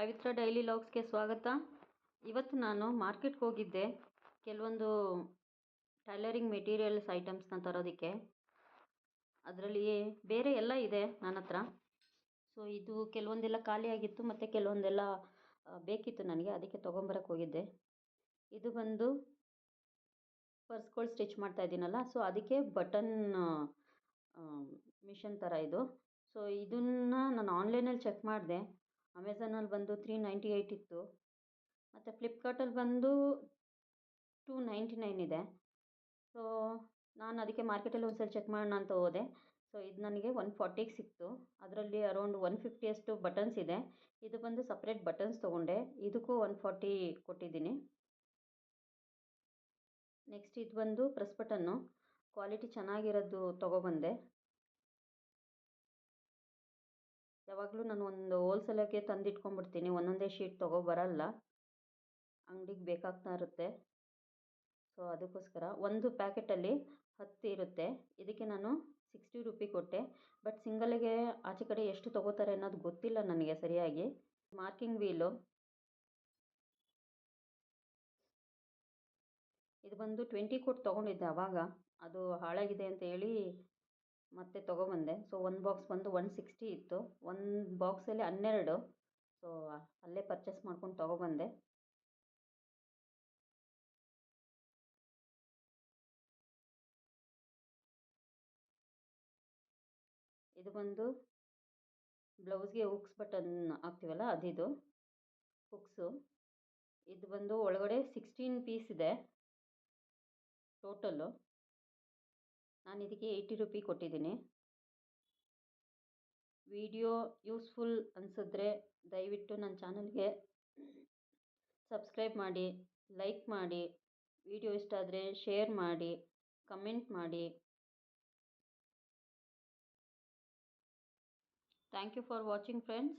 ಪವಿತ್ರ daily ಲಾಗ್ಸ್ಗೆ ಸ್ವಾಗತ. ಇವತ್ತು ನಾನು ಮಾರ್ಕೆಟ್ಗೆ ಹೋಗಿದ್ದೆ. ಕೆಲವೊಂದು ಟೈಲರಿಂಗ್ ಮೆಟೀರಿಯಲ್ಸ್ ಐಟಮ್ಸ್ನ ತರೋದಕ್ಕೆ. ಅದರಲ್ಲಿ ಬೇರೆ ಎಲ್ಲ ಇದೆ ನನ್ನ ಹತ್ರ. ಸೊ, ಇದು ಕೆಲವೊಂದೆಲ್ಲ ಖಾಲಿಯಾಗಿತ್ತು ಮತ್ತು ಕೆಲವೊಂದೆಲ್ಲ ಬೇಕಿತ್ತು ನನಗೆ. ಅದಕ್ಕೆ ತೊಗೊಂಬರಕ್ಕೆ ಹೋಗಿದ್ದೆ. ಇದು ಬಂದು ಪರ್ಸ್ಗಳು ಸ್ಟಿಚ್ ಮಾಡ್ತಾ ಇದ್ದೀನಲ್ಲ, ಸೊ, ಅದಕ್ಕೆ ಬಟನ್ ಮಿಷನ್ ಥರ ಇದು. ಸೊ, ಇದನ್ನು ನಾನು ಆನ್ಲೈನಲ್ಲಿ ಚೆಕ್ ಮಾಡಿದೆ. ಅಮೆಝಾನಲ್ಲಿ ಬಂದು ತ್ರೀ ನೈಂಟಿ ಏಯ್ಟ್ ಇತ್ತು. ಮತ್ತು ಫ್ಲಿಪ್ಕಾರ್ಟಲ್ಲಿ ಬಂದು ಟೂ ನೈಂಟಿ ನೈನ್ ಇದೆ. ಸೊ ನಾನು ಅದಕ್ಕೆ ಮಾರ್ಕೆಟಲ್ಲಿ ಒಂದು ಸಲ ಚೆಕ್ ಮಾಡೋಣ ಅಂತ ಹೋದೆ. ಸೊ ಇದು ನನಗೆ ಒನ್ ಫಾರ್ಟಿಗೆ ಸಿಕ್ತು. ಅದರಲ್ಲಿ ಅರೌಂಡ್ ಒನ್ ಫಿಫ್ಟಿಯಷ್ಟು ಬಟನ್ಸ್ ಇದೆ. ಇದು ಬಂದು ಸಪ್ರೇಟ್ ಬಟನ್ಸ್ ತೊಗೊಂಡೆ. ಇದಕ್ಕೂ ಒನ್ ಫಾರ್ಟಿ ಕೊಟ್ಟಿದ್ದೀನಿ. ನೆಕ್ಸ್ಟ್ ಇದು ಬಂದು ಪ್ರೆಸ್ ಬಟನ್ನು ಕ್ವಾಲಿಟಿ ಚೆನ್ನಾಗಿರೋದು ತೊಗೊಬಂದೆ. ಯಾವಾಗಲೂ ನಾನು ಒಂದು ಹೋಲ್ಸೇಲಾಗೆ ತಂದಿಟ್ಕೊಂಡ್ಬಿಡ್ತೀನಿ ಒಂದೊಂದೇ ಶೀಟ್ ತೊಗೊಬರಲ್ಲ. ಅಂಗಡಿಗೆ ಬೇಕಾಗ್ತಾ ಇರುತ್ತೆ. ಸೊ, ಅದಕ್ಕೋಸ್ಕರ ಒಂದು ಪ್ಯಾಕೆಟಲ್ಲಿ ಹತ್ತು ಇರುತ್ತೆ. ಇದಕ್ಕೆ ನಾನು ಸಿಕ್ಸ್ಟಿ ರುಪಿ ಕೊಟ್ಟೆ. ಬಟ್ ಸಿಂಗಲಿಗೆ ಆಚೆ ಕಡೆ ಎಷ್ಟು ತೊಗೋತಾರೆ ಅನ್ನೋದು ಗೊತ್ತಿಲ್ಲ ನನಗೆ ಸರಿಯಾಗಿ. Marking wheel. ಇದು ಬಂದು ಟ್ವೆಂಟಿ ಕೊಟ್ಟು ತೊಗೊಂಡಿದ್ದೆ ಆವಾಗ ಅದು ಹಾಳಾಗಿದೆ ಅಂತ ಹೇಳಿ ಮತ್ತೆ ತೊಗೊಬಂದೆ. ಸೊ ಒಂದು ಬಾಕ್ಸ್ ಬಂದು ಒನ್ ಸಿಕ್ಸ್ಟಿ ಇತ್ತು. ಒಂದು ಬಾಕ್ಸಲ್ಲಿ ಹನ್ನೆರಡು. ಸೊ ಅಲ್ಲೇ ಪರ್ಚೇಸ್ ಮಾಡ್ಕೊಂಡು ತೊಗೊಬಂದೆ. ಇದು ಬಂದು ಬ್ಲೌಸ್ಗೆ ಹುಕ್ಸ್ ಬಟನ್ ಹಾಕ್ತೀವಲ್ಲ, ಅದಿದು. ಹುಕ್ಸು ಇದು ಬಂದು ಒಳಗಡೆ ಸಿಕ್ಸ್ಟೀನ್ ಪೀಸ್ ಇದೆ. ಟೋಟಲ್ಲು ನಾನು ಇದಕ್ಕೆ ಏಯ್ಟಿ ರುಪಿ ಕೊಟ್ಟಿದ್ದೀನಿ. ವಿಡಿಯೋ ಯೂಸ್ಫುಲ್ ಅನಿಸಿದ್ರೆ ದಯವಿಟ್ಟು ನನ್ನ ಚಾನಲ್ಗೆ ಸಬ್ಸ್ಕ್ರೈಬ್ ಮಾಡಿ ಲೈಕ್ ಮಾಡಿ ವಿಡಿಯೋ ಇಷ್ಟ ಆದರೆ ಶೇರ್ ಮಾಡಿ ಕಮೆಂಟ್ ಮಾಡಿ. Thank you for watching friends